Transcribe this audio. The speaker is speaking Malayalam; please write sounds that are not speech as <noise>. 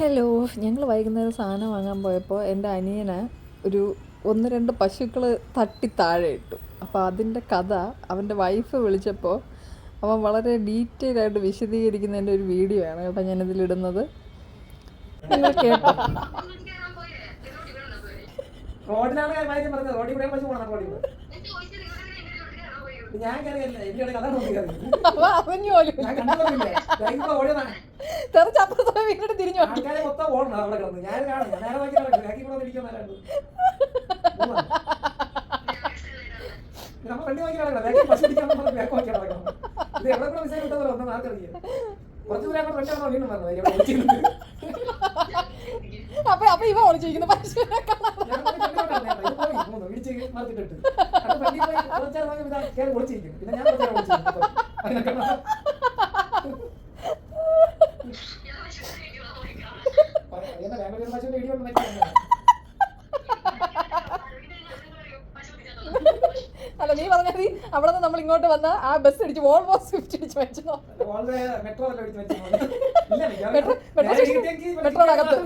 ഹലോ ഞങ്ങൾ വൈകുന്നേരം സാധനം വാങ്ങാൻ പോയപ്പോൾ എന്റെ അനിയനെ ഒരു ഒന്ന് രണ്ട് പശുക്കൾ തട്ടി താഴെ ഇട്ടു. അപ്പോൾ അതിന്റെ കഥ അവന്റെ വൈഫ് വിളിച്ചപ്പോൾ അവൻ വളരെ ഡീറ്റെയിൽ ആയിട്ട് വിശദീകരിക്കുന്നതിന്റെ ഒരു വീഡിയോ ആണ് കേട്ടോ ഞാനിതിലിടുന്നത് നിങ്ങൾ കേട്ടോ. ഞാൻ കഥ ഞാൻ വീട്ടിൽ തിരിഞ്ഞു അപ്പൊ അപ്പൊ ഞാൻ ഇവ ഒളിച്ചിരിക്കുന്നു പക്ഷേ ഞാൻ പോയി, പോന്നു. ഇടിച്ച് <laughs> അല്ല നീ പറഞ്ഞ മതി അവിടെ നിന്ന് നമ്മൾ ഇങ്ങോട്ട് വന്ന ആ ബസ് അടിച്ച് ഓൾമോസ്റ്റ് സ്വിഫ്റ്റ് അടിച്ച് വെച്ചോ മെട്രോ മെട്രോ- മെട്രോ മെട്രോയുടെ അകത്ത്.